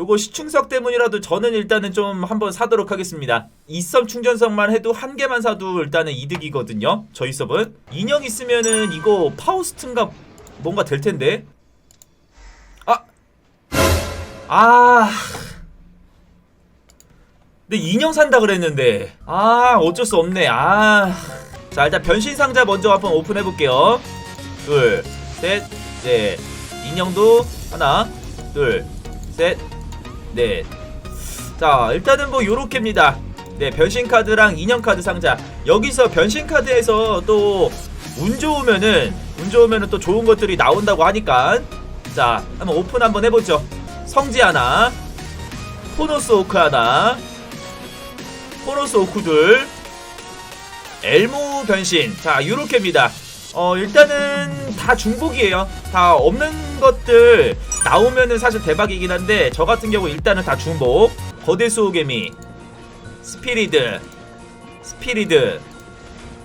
요거 시충석 때문이라도 저는 일단은 좀 한번 사도록 하겠습니다. 이썸 충전석만 해도 한 개만 사도 일단은 이득이거든요. 저희 섭은 인형 있으면은 이거 파우스트인가 뭔가 될 텐데. 아, 아. 근데 인형 산다 그랬는데 아 어쩔 수 없네. 아. 자 일단 변신 상자 먼저 한번 오픈해 볼게요. 둘, 셋, 넷. 인형도 하나, 둘, 셋, 넷. 자, 일단은 뭐 요렇게입니다. 네, 변신 카드랑 인형 카드 상자. 여기서 변신 카드에서 또 운 좋으면은 운 좋으면은 또 좋은 것들이 나온다고 하니까 자, 한번 오픈 한번 해 보죠. 성지 하나. 포노스 오크 하나. 포노스 오크 둘. 엘모 변신. 자, 요렇게입니다. 어, 일단은 다 중복이에요. 다 없는 것들 나오면은 사실 대박이긴 한데, 저 같은 경우 일단은 다 중복. 거대 수호개미, 스피리드, 스피리드,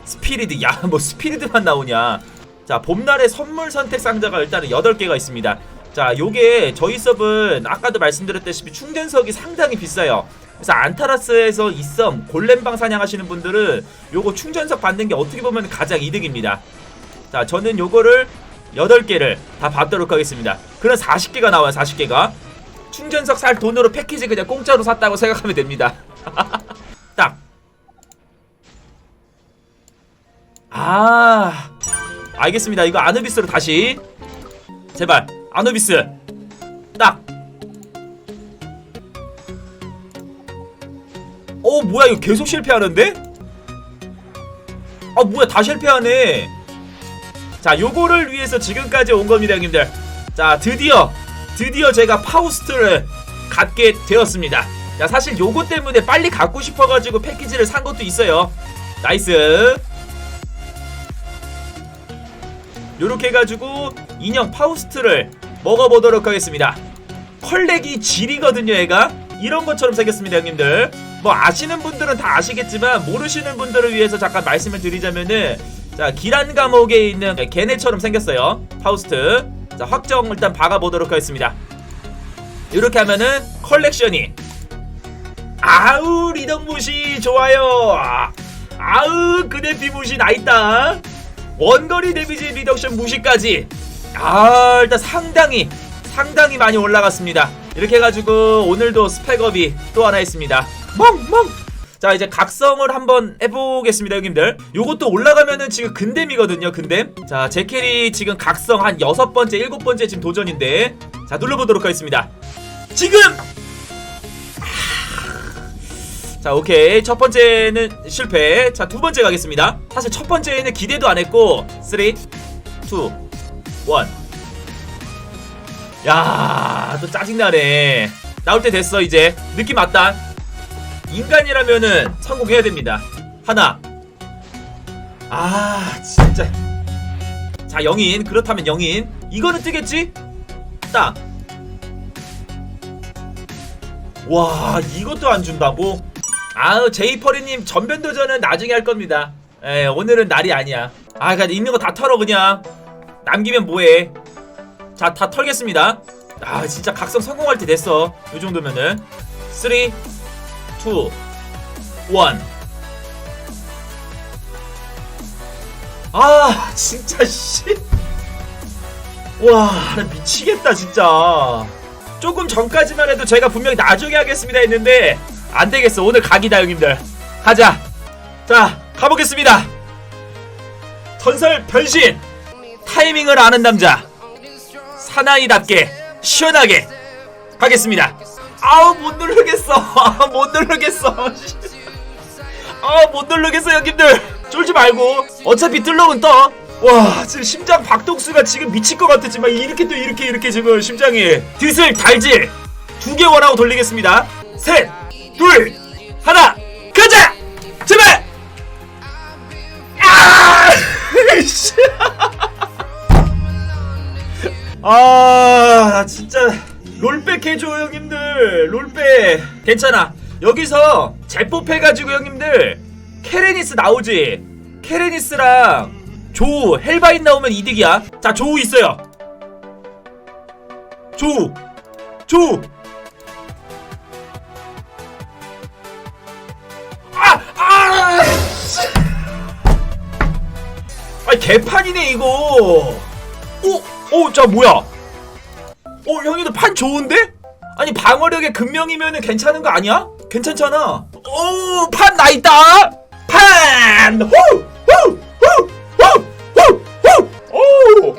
스피리드. 야, 뭐 스피리드만 나오냐. 자, 봄날의 선물 선택 상자가 일단은 8개가 있습니다. 자, 요게 저희 섭은 아까도 말씀드렸다시피 충전석이 상당히 비싸요. 그래서 안타라스에서 이썸 골렘방 사냥하시는 분들은 요거 충전석 받는 게 어떻게 보면 가장 이득입니다. 자, 저는 요거를 8개를 다 받도록 하겠습니다. 그럼 40개가 나와요, 40개가. 충전석 살 돈으로 패키지 그냥 공짜로 샀다고 생각하면 됩니다. 딱. 아. 알겠습니다. 이거 아누비스로 다시. 제발. 아누비스. 딱. 어, 뭐야, 이거 계속 실패하는데? 아, 뭐야, 다 실패하네. 자, 요거를 위해서 지금까지 온 겁니다, 형님들. 자, 드디어, 드디어 제가 파우스트를 갖게 되었습니다. 자, 사실 요거 때문에 빨리 갖고 싶어가지고 패키지를 산 것도 있어요. 나이스. 요렇게 해가지고 인형 파우스트를 먹어보도록 하겠습니다. 컬렉이 질이거든요, 얘가. 이런 것처럼 생겼습니다, 형님들. 뭐 아시는 분들은 다 아시겠지만 모르시는 분들을 위해서 잠깐 말씀을 드리자면은 자 기란 감옥에 있는 걔네처럼 생겼어요. 파우스트. 자 확정 일단 박아보도록 하겠습니다. 이렇게 하면은 컬렉션이 아우 리덕무시 좋아요. 아우 그대 비무시 나있다. 원거리 데미지 리덕션 무시까지. 아 일단 상당히 상당히 많이 올라갔습니다. 이렇게 해가지고 오늘도 스펙업이 또 하나 있습니다. 멍멍 자 이제 각성을 한번 해보겠습니다 형님들. 요것도 올라가면은 지금 근댐이거든요 근댐. 자 제 캐리 지금 각성 한 여섯 번째 일곱 번째 지금 도전인데. 자 눌러보도록 하겠습니다. 지금! 자 오케이. 첫 번째는 실패. 자 두 번째 가겠습니다. 사실 첫 번째는 기대도 안 했고. 3 2 1 야, 또 짜증나네. 나올 때 됐어, 이제. 느낌 왔다. 인간이라면은 성공해야 됩니다. 하나. 아, 진짜. 자, 영인. 그렇다면 영인. 이거는 뜨겠지? 딱. 와, 이것도 안 준다고? 아우, 제이퍼리님 전변 도전은 나중에 할 겁니다. 에, 오늘은 날이 아니야. 아, 그냥 있는 거 다 털어, 그냥. 남기면 뭐해. 자, 다 털겠습니다. 아, 진짜 각성 성공할 때 됐어. 이 정도면은. 3, 2, 1. 아, 진짜, 씨. 와, 나 미치겠다, 진짜. 조금 전까지만 해도 제가 분명히 나중에 하겠습니다 했는데, 안 되겠어. 오늘 각이다, 형님들. 가자. 자, 가보겠습니다. 전설 변신! 타이밍을 아는 남자. 사나이답게 시원하게 가겠습니다. 아우 못 누르겠어. 아, 못 누르겠어. 아못 누르겠어 형님들. 쫄지 말고 어차피 뜰렁은 떠. 와 지금 심장 박동수가 지금 미칠 것 같았지만 이렇게 또 이렇게 이렇게 지금 심장이 드슬 달질 두개 원하고 돌리겠습니다. 셋, 둘, 하나, 가자. 제발. 아! 씨. 아, 나 진짜 롤백 해줘 형님들. 롤백. 괜찮아. 여기서 제법해가지고 형님들 케레니스 나오지 케레니스랑 조 헬바인 나오면 이득이야 자조 있어요 조우 조우 아! 아! 아 개판이네 이거 오! 오! 자 뭐야 오 형님들 판 좋은데? 아니 방어력의 금명이면은 괜찮은 거 아니야? 괜찮잖아 오! 판 나 있다 판! 후! 후! 후! 후! 후! 후! 오!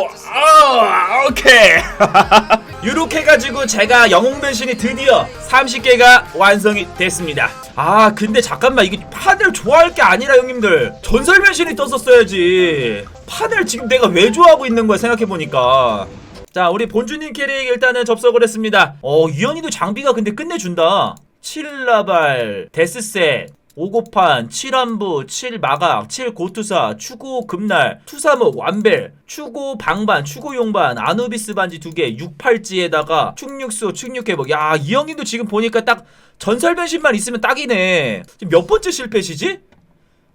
오! 아! 오케이 이렇게 해가지고 제가 영웅 변신이 드디어 30개가 완성이 됐습니다. 아 근데 잠깐만 이게 판을 좋아할 게 아니라 형님들 전설 변신이 떴었어야지. 판을 지금 내가 왜 좋아하고 있는 거야 생각해보니까. 자 우리 본주님 캐릭 일단은 접속을 했습니다. 어 유연이도 장비가 근데 끝내준다. 7라발 데스셋 5고판, 7안부, 7마각, 7고투사, 추고 급날, 투사목, 완벨, 추고 방반, 추고 용반, 아누비스 반지 2개, 68지에다가 축육수, 축육회복. 야, 이 형님도 지금 보니까 딱 전설 변신만 있으면 딱이네. 지금 몇 번째 실패시지?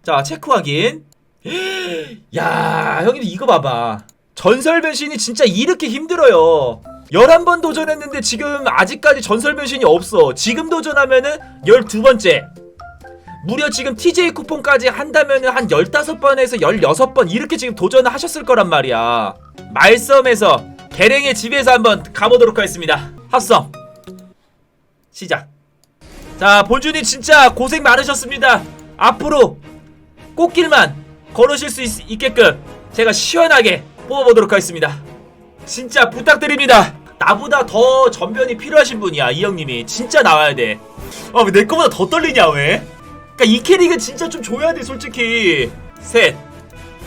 자, 체크 확인. 야, 형님 이거 봐봐. 전설 변신이 진짜 이렇게 힘들어요. 11번 도전했는데 지금 아직까지 전설 변신이 없어. 지금 도전하면은 12번째. 무려 지금 TJ 쿠폰까지 한다면은 한 15번에서 16번 이렇게 지금 도전을 하셨을 거란 말이야. 말섬에서 계랭의 집에서 한번 가보도록 하겠습니다. 합성. 시작. 자, 본준이 진짜 고생 많으셨습니다. 앞으로 꽃길만 걸으실 수 있, 있게끔 제가 시원하게 뽑아보도록 하겠습니다. 진짜 부탁드립니다. 나보다 더 전변이 필요하신 분이야, 이 형님이. 진짜 나와야 돼. 아, 왜내 거보다 더 떨리냐, 왜? 그니까 이 캐릭은 진짜 좀 줘야 돼 솔직히 셋,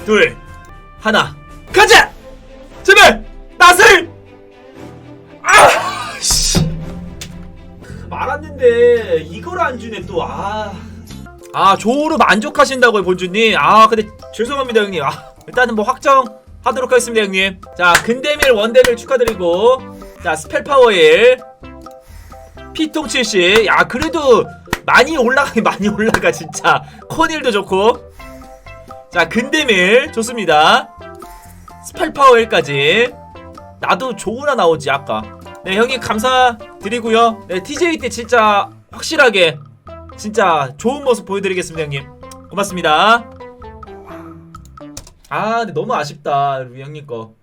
둘, 하나 가자! 제발! 낫을! 아! 씨. 말았는데 이걸 안 주네 또 아. 아 조우로 만족하신다고요 본주님 아 근데 죄송합니다 형님 아 일단은 뭐 확정 하도록 하겠습니다 형님 자 근데밀 원데밀 축하드리고 자 스펠 파워 1 피통 70. 야, 그래도 많이 올라가, 많이 올라가, 진짜. 코닐도 좋고. 자, 근데밀. 좋습니다. 스펠 파워 1까지. 나도 좋으나 나오지, 아까. 네, 형님 감사드리고요. 네, TJ 때 진짜 확실하게, 진짜 좋은 모습 보여드리겠습니다, 형님. 고맙습니다. 아, 근데 너무 아쉽다, 우리 형님 거.